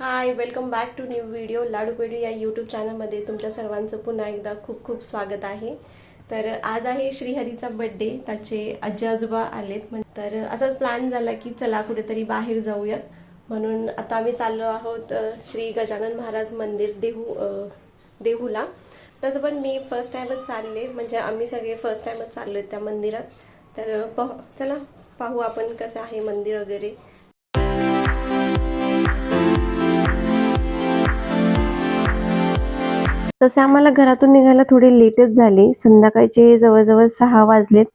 Hi welcome back to new video Ladu Pedu या YouTube चॅनलमध्ये तुमच्या सर्वांचं पुन्हा एकदा खूप खूप स्वागत आहे. तर आज आहे श्रीहरीचा बड्डे त्याचे आजी आजोबा आलेत. तर असाच प्लॅन झाला की चला कुठेतरी बाहेर जाऊयात. म्हणून आता आम्ही चाललो आहोत श्री गजानन महाराज मंदिर देहू देहूला. तसं पण मी फर्स्ट टाईमच चालले. म्हणजे आम्ही सगळे फर्स्ट टाईमच चाललो त्या मंदिरात. तर अ, पाहू चला पाहू आपण कसं आहे मंदिर वगैरे. तसे आम्हाला घरातून निघायला थोडे लेटच झाले. संध्याकाळचे जवळजवळ सहा वाजलेत.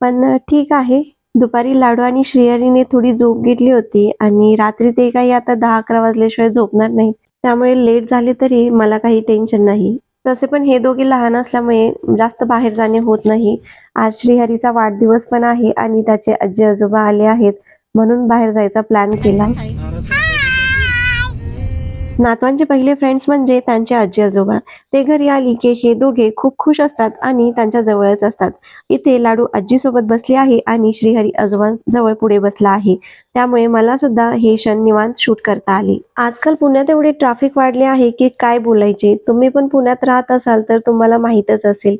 पण ठीक आहे. दुपारी लाडू आणि श्रेयरीने थोडी झोप घेतली होती आणि रात्री ते काही आता दहा अकरा वाजल्याशिवाय झोपणार नाही त्यामुळे लेट झाले तरी मला काही टेन्शन नाही. तसे पण हे दोघे लहान असल्यामुळे जास्त बाहेर जाणे होत नाही. आज श्रीहरीचा वाढदिवस पण आहे आणि त्याचे आजी आजोबा आले आहेत म्हणून बाहेर जायचा प्लॅन केला. नातवांचे पहिले फ्रेंड्स म्हणजे त्यांचे आजी आजोबा. ते घरी आली की हे दोघे खूप खुश असतात आणि त्यांच्या जवळच असतात. इथे लाडू आजी सोबत बसली आहे आणि श्रीहरी आजोबांजवळ पुढे बसला आहे. त्यामुळे मला सुद्धा हे क्षण निवांत शूट करता आले. आजकाल पुण्यात एवढे ट्रॅफिक वाढले आहे की काय बोलायचे? तुम्ही पण पुण्यात राहत असाल तर तुम्हाला माहीतच असेल.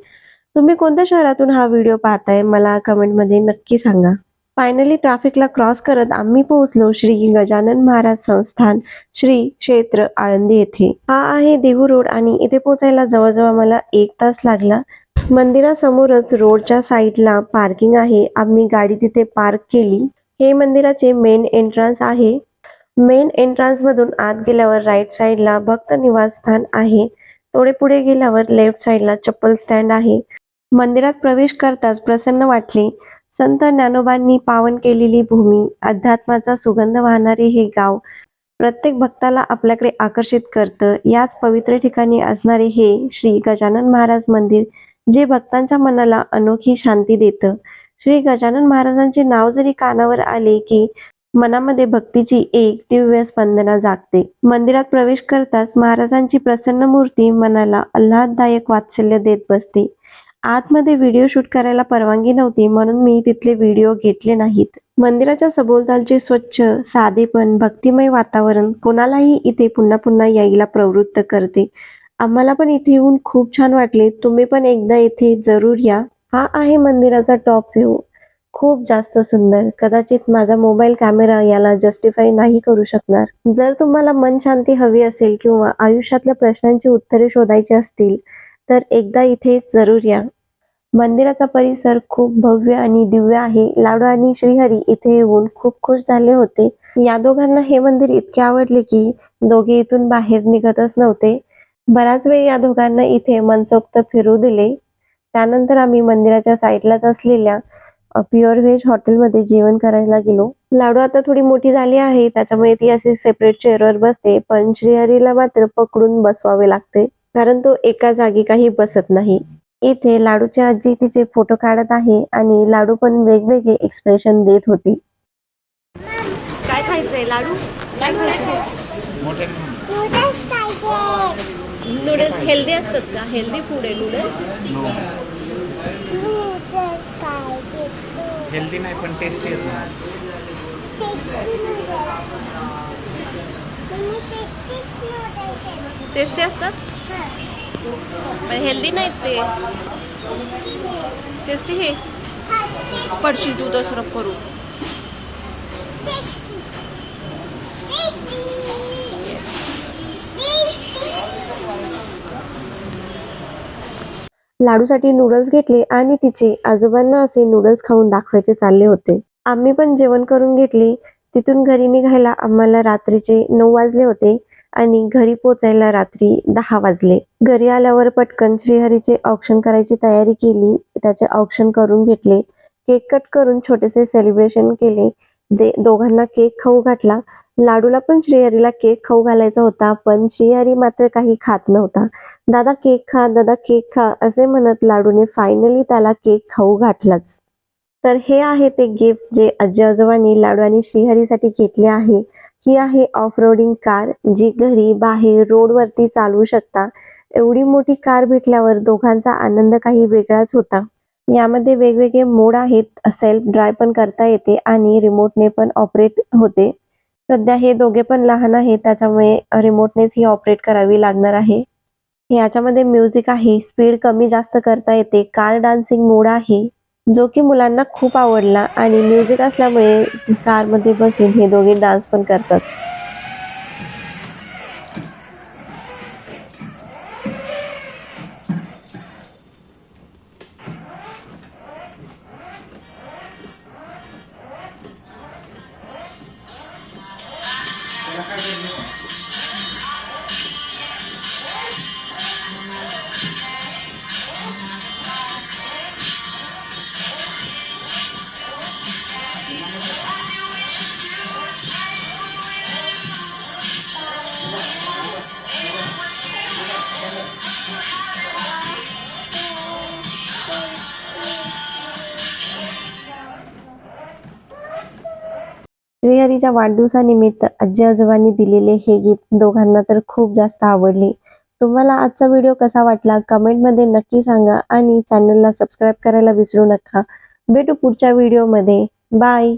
तुम्ही कोणत्या शहरातून हा व्हिडिओ पाहताय? मला कमेंटमध्ये नक्की सांगा. फायनली ट्रॅफिकला क्रॉस करत आम्ही पोहोचलो श्री गजानन महाराज संस्थान श्री क्षेत्र आळंदी येथे. हा आहे देहू रोड आणि इथे पोहोचायला जवळजवळ मला एक तास लागला. मंदिरासमोरच रोडच्या साईडला पार्किंग आहे. आम्ही गाडी तिथे पार्क केली. हे मंदिराचे मेन एंट्रन्स आहे. मेन एंट्रन्स मधून आत गेल्यावर राईट साईडला भक्त निवासस्थान आहे. थोडे पुढे गेल्यावर लेफ्ट साईडला चप्पल स्टँड आहे. मंदिरात प्रवेश करताच प्रसन्न वाटले. संत ज्ञानोबांनी पावन केलेली भूमी अध्यात्माचा सुगंध वाहणारे हे गाव प्रत्येक भक्ताला आपल्याकडे आकर्षित करतं. याच पवित्र ठिकाणी असणारे हे श्री गजानन महाराज मंदिर जे भक्तांच्या मनाला अनोखी शांती देतं. श्री गजानन महाराजांचे नाव जरी कानावर आले की मनामध्ये भक्तीची एक दिव्य स्पंदना जागते. मंदिरात प्रवेश करताच महाराजांची प्रसन्न मूर्ती मनाला आल्हाददायक वात्सल्य देत बसते. आतमध्ये व्हिडिओ शूट करायला परवानगी नव्हती म्हणून मी तिथले व्हिडिओ घेतले नाहीत. मंदिराच्या सभोवतालचे स्वच्छ साधेपण भक्तिमय वातावरण कोणालाही इथे पुन्हा पुन्हा यायला प्रवृत्त करते. आम्हाला पण इथे येऊन खूप छान वाटले. तुम्ही पण एकदा इथे जरूर या. हा आहे मंदिराचा टॉप व्ह्यू. खूप जास्त सुंदर. कदाचित माझा मोबाईल कॅमेरा याला जस्टिफाय नाही करू शकणार. जर तुम्हाला मन शांती हवी असेल किंवा आयुष्यातल्या प्रश्नांची उत्तरे शोधायची असतील तर एकदा इथे जरूर या. मंदिराचा परिसर खूप भव्य आणि दिव्य आहे. लाडू आणि श्रीहरी इथे येऊन खूप खुश झाले होते. या दोघांना हे मंदिर इतके आवडले की दोघे इथून बाहेर निघतच नव्हते. बराच वेळ या दोघांना इथे मनसोक्त फिरू दिले. त्यानंतर आम्ही मंदिराच्या साईडलाच असलेल्या प्युअर व्हेज हॉटेलमध्ये जेवण करायला गेलो. लाडू आता थोडी मोठी झाली आहे त्याच्यामुळे ती अशी सेपरेट चेअरवर बसते पण श्रीहरीला मात्र पकडून बसवावे लागते. कारण तो एका जागी काही बसत नाही. इथे लाडूची आजी तिचे फोटो काढत आहे आणि लाडू पण वेगवेगळे एक्सप्रेशन देत होती. काय खायचंय लाडू? काय खायचंय? नूडल्स खायचे नूडल्स हेल्दी असतात का? हेल्दी फूड आहे नूडल्स हेल्दी नाही पण टेस्टी टेस्टी असतात? पण हेल्दी नाहीत ते. टेस्टी हे. पडशील तू दसरप करू लाडूसाठी नूडल्स घेतले आणि तिचे आजोबांना असे नूडल्स खाऊन दाखवायचे चालले होते. आम्ही पण जेवण करून घेतले. तिथून घरी निघायला आम्हाला रात्रीचे नऊ वाजले होते. आणि घरी पोचायला रात्री दहा वाजले. घरी आल्यावर पटकन श्रीहरीचे ऑप्शन करायची तयारी केली. त्याचे ऑप्शन करून घेतले. केक कट करून छोटेसे सेलिब्रेशन केले. दे दोघांना केक खाऊ घातला. लाडूला पण श्रीहरीला केक खाऊ घालायचा होता पण श्रीहरी मात्र काही खात नव्हता. दादा केक खा दादा केक खा असे म्हणत लाडूने फायनली त्याला केक खाऊ घातलाच. तर हे आहे ते गिफ्ट जे आजी आजोबांनी लाडू आणि श्रीहरीसाठी घेतले आहे. ही आहे ऑफ रोडिंग कार जी घरी बाहेर रोडवरती चालवू शकता. एवढी मोठी कार भेटल्यावर दोघांचा आनंद काही वेगळाच होता. यामध्ये वेगवेगळे मोड आहेत. सेल्फ ड्राईव्ह पण करता येते आणि रिमोटने पण ऑपरेट होते. सध्या हे दोघे पण लहान आहेत. त्याच्यामुळे रिमोटनेच ही ऑपरेट करावी लागणार आहे. याच्यामध्ये म्युझिक आहे. स्पीड कमी जास्त करता येते. कार डान्सिंग मोड आहे. जो की मुलांना खूप आवडला आणि म्युझिक असल्यामुळे कारमध्ये बसून हे दोघे डान्स पण करतात. श्रीहरीच्या वाढदिवसानिमित्त आजी आजोबांनी दिलेले हे गिफ्ट दोघांना तर खूप जास्त आवडले. तुम्हाला आजचा व्हिडिओ कसा वाटला कमेंटमध्ये नक्की सांगा आणि चॅनलला सबस्क्राईब करायला विसरू नका. भेटू पुढच्या व्हिडिओमध्ये. बाय